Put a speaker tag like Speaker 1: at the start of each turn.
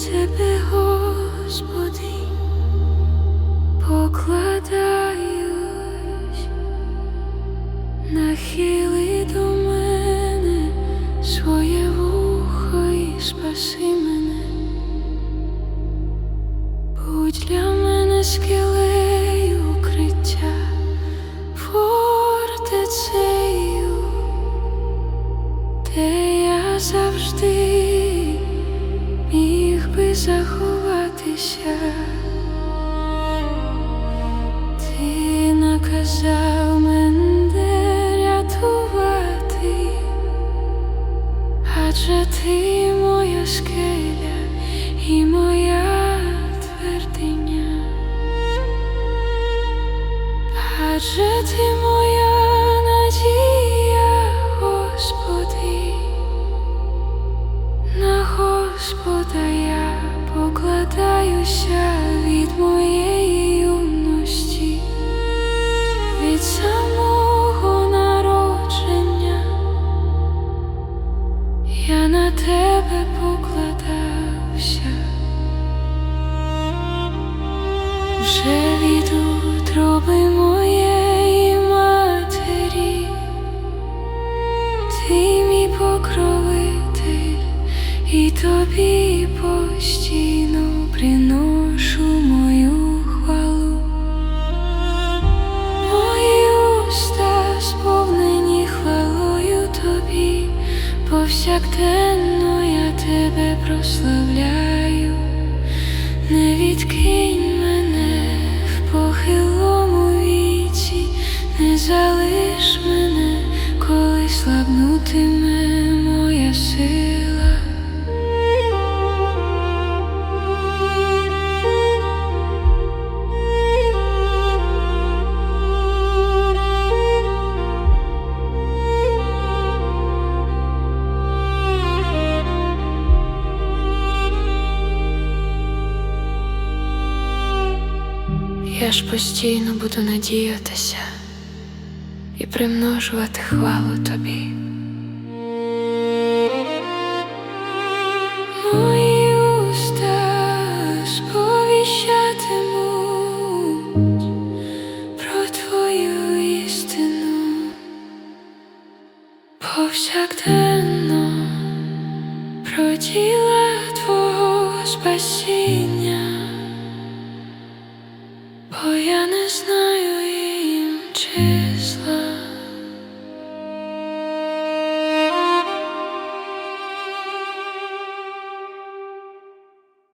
Speaker 1: тебе, Господи, покладаюсь, нахили до мене своє вухо і спаси мене, будь для мене скелею укриття, фортецею, де я завжди заховатися. Ти наказав мене рятувати, адже ти моя скеля і моя твердиня, адже ти моя надія, Господи, на Господа я покладаюся від моєї юності, від самого народження. Я на тебе покладався, вже від утроби тобі постійно приношу мою хвалу. Мої уста сповнені хвалою тобі, повсякденно я тебе прославляю, не відкинь мене в похилому віці, не залиш мене, коли слабнутиме Я ж постійно буду надіятися і примножувати хвалу тобі. Мої уста сповіщатимуть про твою істину повсякденно про діла Бо я не знаю числа.